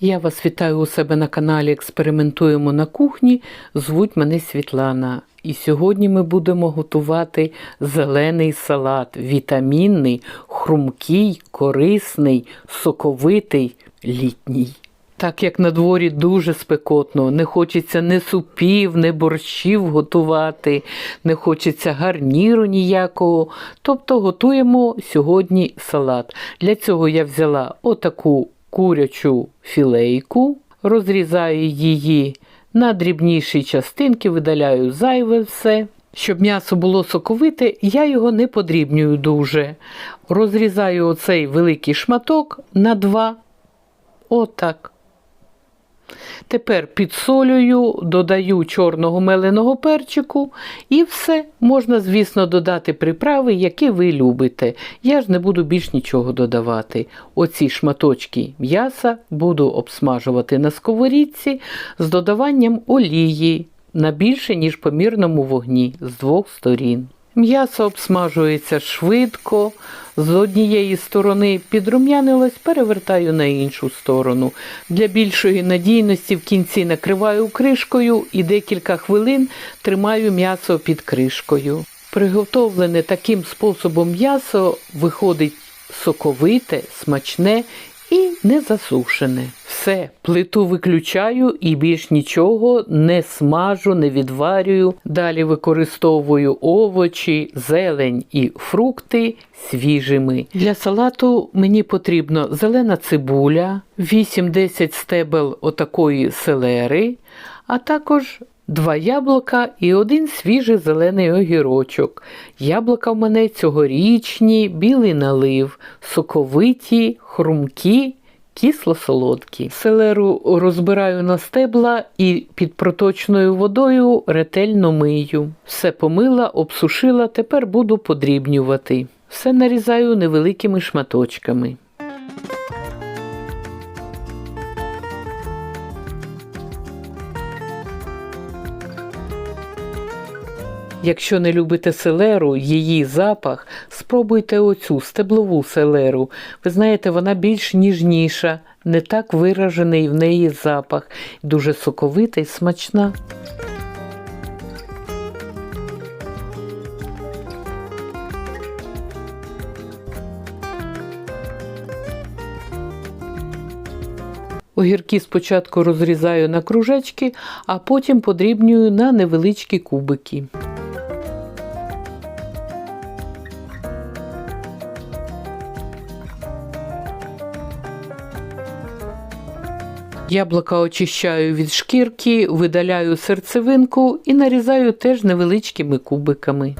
Я вас вітаю у себе на каналі Експериментуємо на кухні. Звуть мене Світлана. І сьогодні ми будемо готувати зелений салат, вітамінний, хрумкий, корисний, соковитий, літній. Так як на дворі дуже спекотно, не хочеться не супів, не борщів готувати, не хочеться гарніру ніякого. Тобто готуємо сьогодні салат. Для цього я взяла отаку курячу філейку, розрізаю її на дрібніші частинки, видаляю зайве все. Щоб м'ясо було соковите, я його не подрібнюю дуже. Розрізаю оцей великий шматок на два. Отак. Тепер підсолюю, додаю чорного меленого перчику і все. Можна, звісно, додати приправи, які ви любите. Я ж не буду більш нічого додавати. Оці шматочки м'яса буду обсмажувати на сковорідці з додаванням олії на більше, ніж помірному вогні з двох сторін. М'ясо обсмажується швидко. З однієї сторони підрум'янилось, перевертаю на іншу сторону. Для більшої надійності в кінці накриваю кришкою і декілька хвилин тримаю м'ясо під кришкою. Приготовлене таким способом м'ясо виходить соковите, смачне і не засушене. Все, плиту виключаю і більш нічого не смажу, не відварюю. Далі використовую овочі, зелень і фрукти свіжими. Для салату мені потрібно зелена цибуля, 8-10 стебел отакої селери, а також Два яблука і один свіжий зелений огірочок. Яблука в мене цьогорічні, білий налив, соковиті, хрумкі, кисло-солодкі. Селеру розбираю на стебла і під проточною водою ретельно мию. Все помила, обсушила, тепер буду подрібнювати. Все нарізаю невеликими шматочками. Якщо не любите селеру, її запах, спробуйте оцю стеблову селеру. Ви знаєте, вона більш ніжніша, не так виражений в неї запах, дуже соковита і смачна. Огірки спочатку розрізаю на кружечки, а потім подрібнюю на невеличкі кубики. Яблука очищаю від шкірки, видаляю серцевинку і нарізаю теж невеличкими кубиками.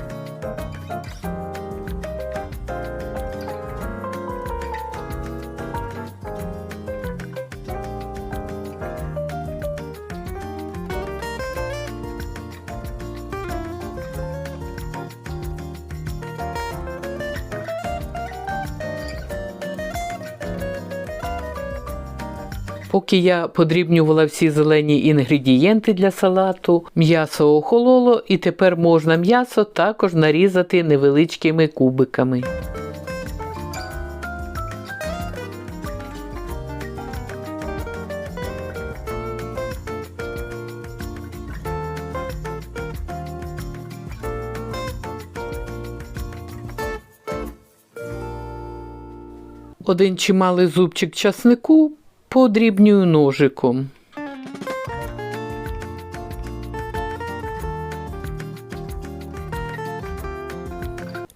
Поки я подрібнювала всі зелені інгредієнти для салату, м'ясо охололо, і тепер можна м'ясо також нарізати невеличкими кубиками. Один чималий зубчик часнику подрібнюю ножиком.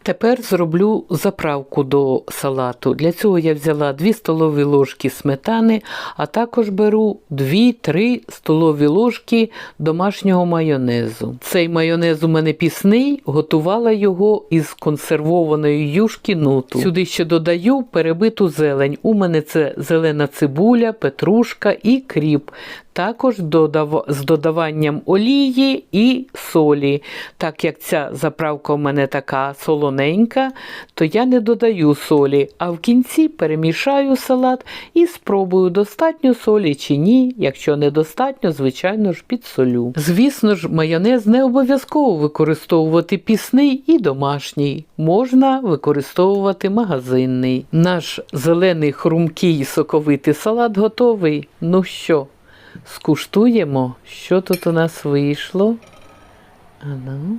Тепер зроблю заправку до салату. Для цього я взяла 2 столові ложки сметани, а також беру 2-3 столові ложки домашнього майонезу. Цей майонез у мене пісний, готувала його із консервованої юшки нуту. Сюди ще додаю перебиту зелень. У мене це зелена цибуля, петрушка і кріп. Також додав... з додаванням олії і солі. Так як ця заправка у мене така солоненька, то я не додаю солі, а в кінці перемішаю салат і спробую, достатньо солі чи ні. Якщо недостатньо, звичайно ж підсолю. Звісно ж, майонез не обов'язково використовувати пісний і домашній. Можна використовувати магазинний. Наш зелений хрумкий соковитий салат готовий. Ну що, скуштуємо, що тут у нас вийшло. Ану.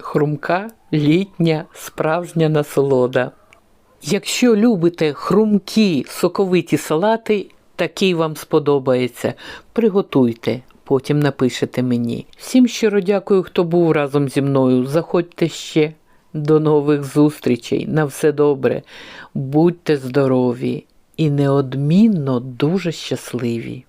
Хрумка літня справжня насолода. Якщо любите хрумкі соковиті салати, такий вам сподобається. Приготуйте, потім напишете мені. Всім щиро дякую, хто був разом зі мною. Заходьте ще. До нових зустрічей. На все добре. Будьте здорові і неодмінно дуже щасливі.